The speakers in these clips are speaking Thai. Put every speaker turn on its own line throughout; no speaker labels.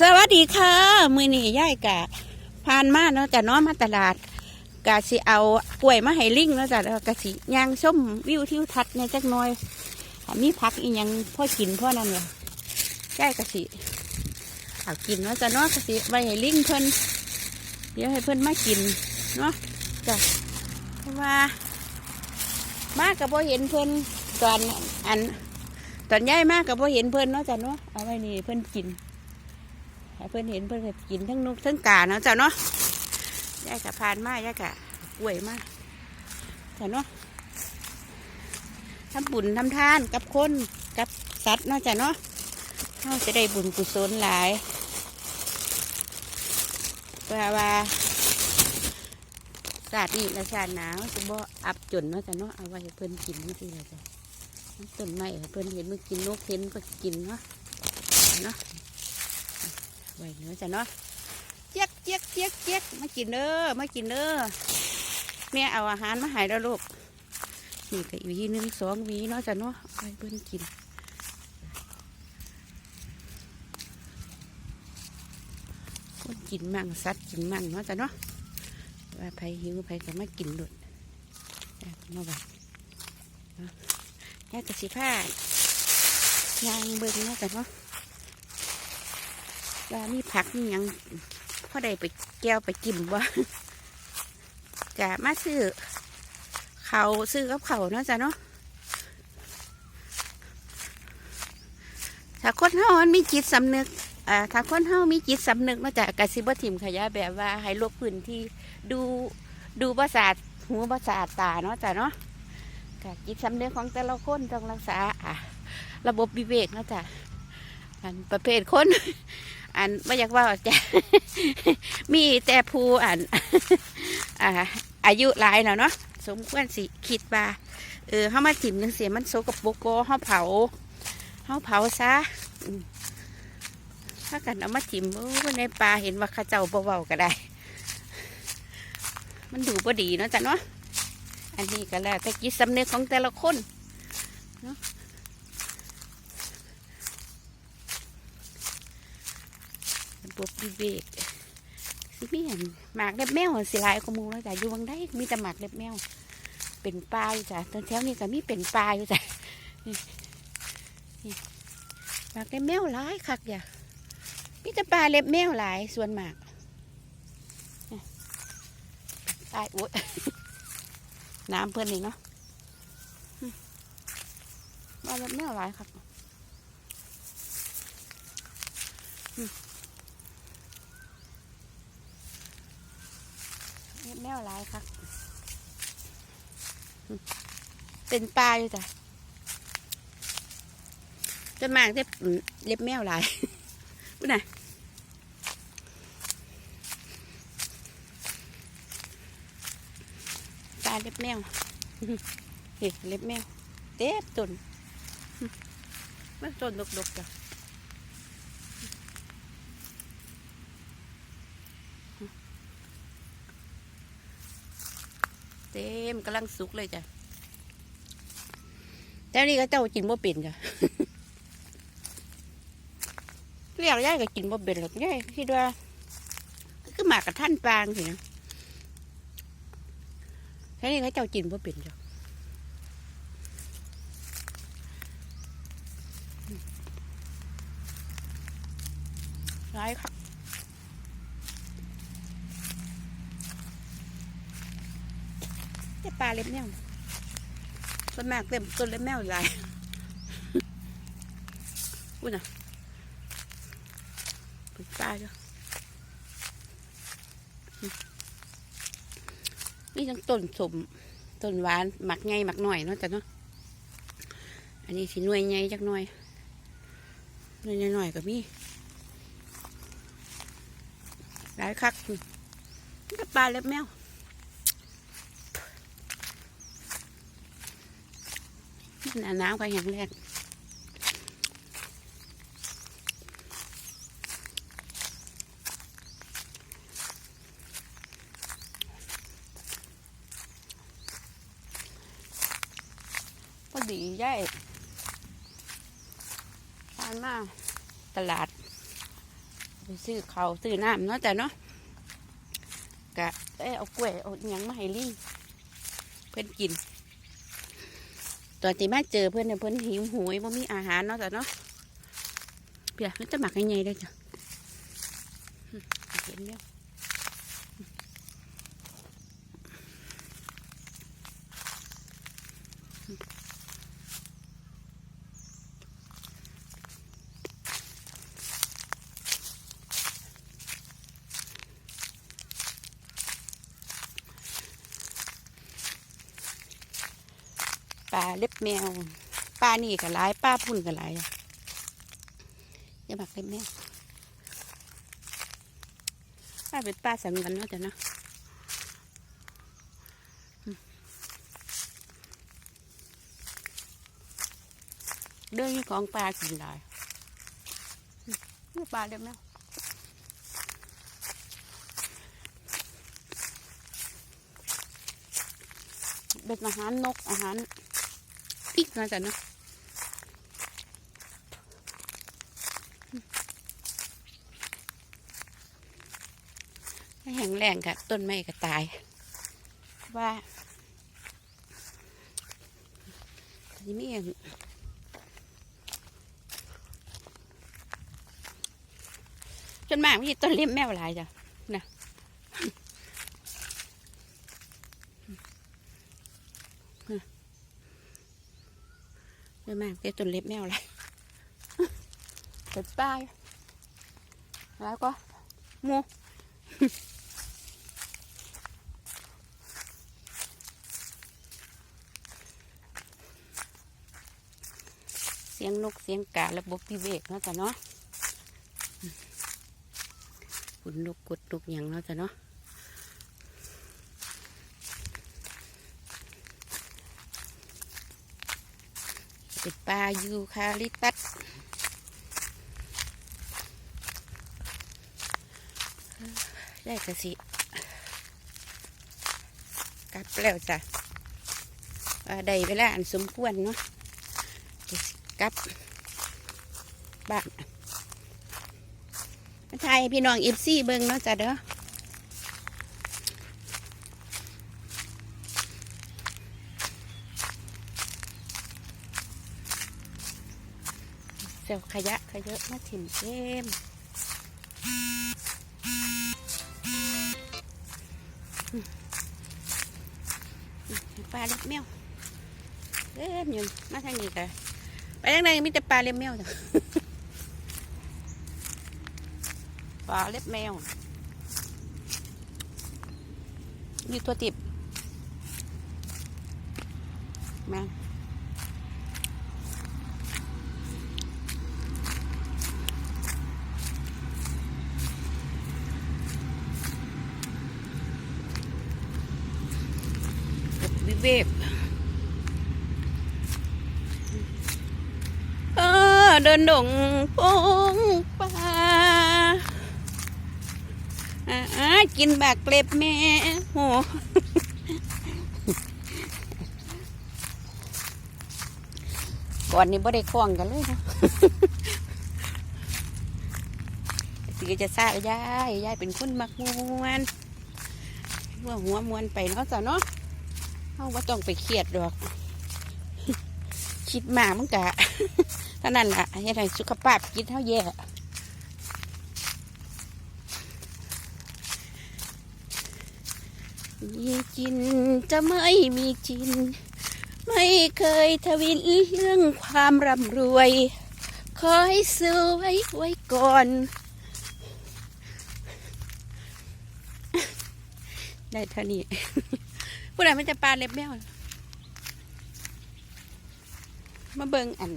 สวัสดีค่ะ มือนี่ย่ายกะผ่านมาเนาะจะน้อมมาตลาดกะสิเอากล้วยมาให้ลิงเนาะจ้ะแล้วกะสิยางส้มวิวทิวทัศน์ในจักหน่อยมีผักอีหยังพ่อกินพ่อนั่นเลยย่ายกะสิเอากินเนาะจ้ะนาะกะสิไว้ให้ลิงเพิ่นเดี๋ยวให้เพิ่นมากินเนาะจ้ะเพราะว่า มากับพ่เห็นเพิ่นตอนอันตอนย้ายมากกับพ่เห็นเพิ่นเนาะจ้ะเนาะเอาไว้นี่เพิ่นกิน ให้เพื่อนเห็นเพื่อนกินทั้งนกทั้งกาเนาะจ้ะเนาะยายกะพานมากยายกะกล้วยมากจ้ะเนาะทำบุญทำทานกับคนกับสัตว์เนาะจ้ะเนาะเขาจะได้บุญกุศลหลายเพราะว่าศาสตร์นี่ละศาสตร์หนาวจะบ่อับจนเนาะจ้ะเนาะเอาไว้ให้เพื่อนกินนี่สิเลยจ้ะต้นไม้ให้เพื่อนเห็นมันกินนกเห็นก็กินเนาะเนาะ ไว้เนื้อจ้ะเนาะเจี๊ยกเจี๊ยกเจี๊ยกเจี๊ยกมากินเด้อมากินเด้อแม่เอาอาหารมาให้แล้วลูกนี่ก็อีกหวีหนึ่งสองวีเนาะจ้ะเนาะเอาไปเพิ่นกินคนกินมั่งสัตว์กินมั่งเนาะจ้ะเนาะว่าไผหิวไผก็มากินดุดมาไว้เนาะแค่กระสิผ้ายางเบิ่งเนาะจ้ะเนาะ ว่ามีผักนี่ยังพ่อใดไปแก้วไปกิมบ่กะมาซื้อเขาซื้อกับเขาเนาะจ้ะเนาะถ้าคนเฮามันมีจิตสำนึกอ่าถ้าคนเฮามีจิตสำนึกเนาะจ้ะกะสิบ่ถิ่มขยะแบบว่าให้ลกพื้นที่ดูดูประสาทหูประสาทตาเนาะจ้ะเนาะกะจิตสำนึกของแต่ละคนต้องรักษาอะระบบวิเวกเนาะจ้ะอันประเภทคน อันไม่อยากว่าจะมีแต่ผู้อันอาอายุหลายแล้วเนาะสมควรสิคิดว่าเออเขามาถิ่มจังเสียมันโซกับโปโกเขาเผาเขาเผาซะถ้ากันเอามาถิ่มโอ้ในป่าเห็นว่าข้าเจ้าเบาๆก็ได้ มันดูบ่ดีเนาะจ้ะเนาะอันนี้ก็แล้วแต่จิตสำเนึกของแต่ละคนเนาะ ระบบวิเวกสิมีอันหมากเล็บแมวสิลายกว่าหมูแล้วจ้ะอยู่วังได้มีแต่หมากเล็บแมว เป็นปลาอยู่จ้ะตอนแถวนี้ก็มีเป็นปลาอยู่จ้ะหมากเล็บแมวหลายคักอย่ามีแต่ปลาเล็บแมวหลายส่วนหมากตายโอ๊ยน้ำเพื่อนนี่เนาะมปลาเล็บแมวหลายครับ เล็บแม วหลายครับอืมเป็นปลาอยู่จ้ะจนมากเล็บอืมเล็บแมวหลายพูดน่ะปลาเล็บแมวเห็นเล็บแมวเต็มต้นอืมมันต้นดกๆจ้ะ เต็มกำลังสุกเลยจ้ะแต่นี่ก็เจ้ากินบ่เป็นจ้ะเรียกย่ายก็กินบ่เป็นหรอกย่ายคิดว่าคือหมากกับท่านปางสินะแต่นี่ก็เจ้ากินบ่เป็นจ้ะร้ายครับ แต่ ปลาเล็บแมวต้นมากเต็มต้นเล็บแมวหลายอุ้ยนะป็นปลาจ้ะนี่ทั้งต้นสมต้นหวานหมักไงหมักหน่อยเนาะจ้ะเนาะอันนี้สิหน่วยไงจักหน่อยหน่วยหน่อยๆก็มีหลายคักนี่ก็ปลาเล็บแมว น้าน้ำก็อย่างแรกพอดีย่ายทานมาตลาด ไปซื้อเขาซื้อน้ำเนาะจ้ะเนาะกะเอ้เอากล้วย เอาอยังมาให้ลิงเพื่อนกิน ตอนที่มาเจอเพื่อนเนี่ยเพื่อนหิวโหวยบ่มีอาหารเนาะจ้ะเนาะเปียมันจะหมักยังไงได้จ้ะเห็นแล้ว ปลาเล็บแมวปลานี่ก็หลายปลาพุ่นก็หลายอย่าหมักเล็บแมวปลาเป็นปลาสังวนเนาะจ้ะเนาะเรื่องนี้ของปลากินได้อืมนี่ปลาเล็บแมวเป็นอาหารนกอาหาร พริกนะจ๊ะเนาะถ้าแห้งแรงค่ะ ต้นไม้ก็ตาย ว่าทีนี้อย่างจนมากไม่ใช่ต้นเลี้ยมแมวหลายจ้ะนะ เยอะมากเต็ต้นเล็บแมวอะไรเป็ดป้ายแล้วก็หมูเสียงนกเสียงการะบบพิเวกเนาะจ้ะเนาะขุนนกกดนกอย่างเนาะจ้ะเนาะ เป็นปลายูคาลิปตัสได้กระสิกลับแล้วจ้ะได้เวลาอันสมควรเนาะกลับบ้านมาไทยพี่น้องอิฟซี่เบิ้งเนาะจ้ะเด้อ เซลขยะขยะมาถิ่มเกมปลาเล็บแมวเอ้มอยู่มาทางนี้ค่ะไปทางไหนมีแต่ปลาเล็บแมวจ้ะปลาเล็บแมวมีตัวติบมา เวกเออเดินดงพงป่าอ่ากินบากเกล็บแม่โหก่อนนี้บ่ได้คล้องกันเลยนะสิจะทราบยายยายเป็นคนมักมวนว่าหัวมวนไปเนาะจ้ะเนาะ เขาว่าต้องไปเครียดดอก คิดมากมันกะเท่านั้นล่ะยังไงสุขภาพกินเท่าแย่มีกินจะไม่มีกิน ไม่เคยทวินเรื่องความร่ำรวย ขอให้สวยไว้ก่อน ได้เท่านี้ ผู้ใดมันจะปลาเล็บแมวมาเบิงอัน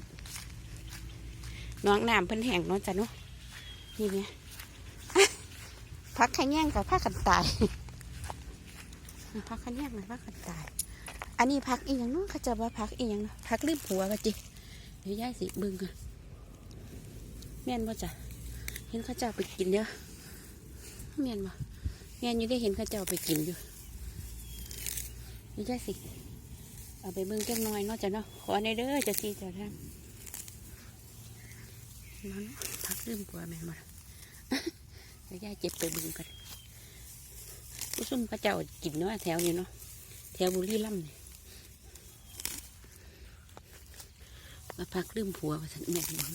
น้องน้ำเพิ่นแห้งเนาะจ้ะเนาะนี่เนี่ยพักขแย่งกับพักกันตายพักขแย่งกับพักกันตาย อันนี้พักอีหยังเนาะเขาจะว่าพักอีหยังเนาะพักรีบหัวกันจิเดี๋ยวยายสิเบิงกันแม่นบ่จ้ะเห็นเขาเจ้าไปกินเยอะแม่นบ่แม่นอยู่ได้เห็นเขาเจ้าไปกินอยู่ นี่ใช่สิ เอาไปเบิ่งจังน้อยเนาะจ้ะเนาะ ขอในเด้อจะทีจะทำนั่นพักลืมกลัวแม่มาแล้วย่าเจ็บไปบึงกันผู้ซุ่มพระเจ้ากินเนาะแถวนี้เนาะ แถวบุรีรัมย์นี่มาพักลืมผัวว่าสันแม่นบ่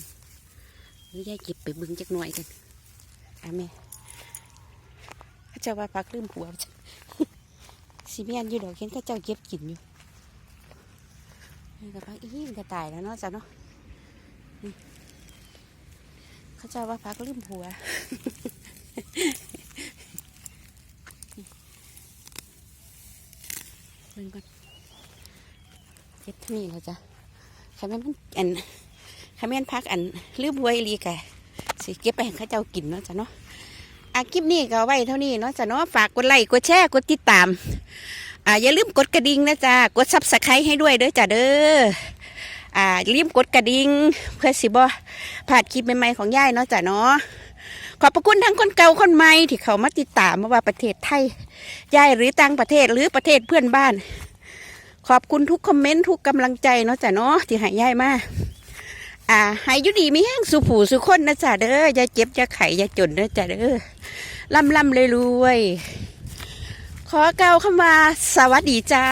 แล้วย่าเจ็บไปบึงจักหน่อยกันอะแม่พระเจ้าว่าพักลืมผัวว่าซั่น สิเมียนอยู่ดอกเห็นพระเจ้าเก็บกินอยู่นี่ก็พักอีมันก็ตายแล้วเนาะจ้ะเนาะเขาเจะว่าพักลืมผัวเบิ่งก่อนเจ็บเท่นี้แล้วจ้ะคำแม่นมันอันคำแม่นพักอันลืมผัวอีลีกะสิเก็บไปให้เขาเจ้ากินเนาะจ้ะเนาะ อาคลิปนี้ก็ไว้เท่านี้เนาะจ้ะเนาะฝากกดไลค์กดแชร์กดติดตาม อ่าอย่าลืมกดกระดิ่งนะจ๊ะกดซับสไครต์ให้ด้วยเด้อจ้ะเด้ออ่าลืมกดกระดิ่งเพื่อสิบ่ผ่านคลิปใหม่ๆของยายเนาะจ้ะเนาะขอบพระคุณทั้งคนเก่าคนใหม่ที่เขามาติดตามมาว่าประเทศไทยยายหรือต่างประเทศหรือประเทศเพื่อนบ้าน ขอบคุณทุกคอมเมนต์ทุกกำลังใจเนาะจ้ะเนาะที่ให้ยายมา อ่าให้ยุดีมีแห้งสุผูสุคนนะจ๊ะเด้ออย่าเจ็บอย่าไข่อย่าจนนะจ๊ะเด้อล่ำล่ำเลยรวยขอเกล่าคำว่าสวัสดีจ้า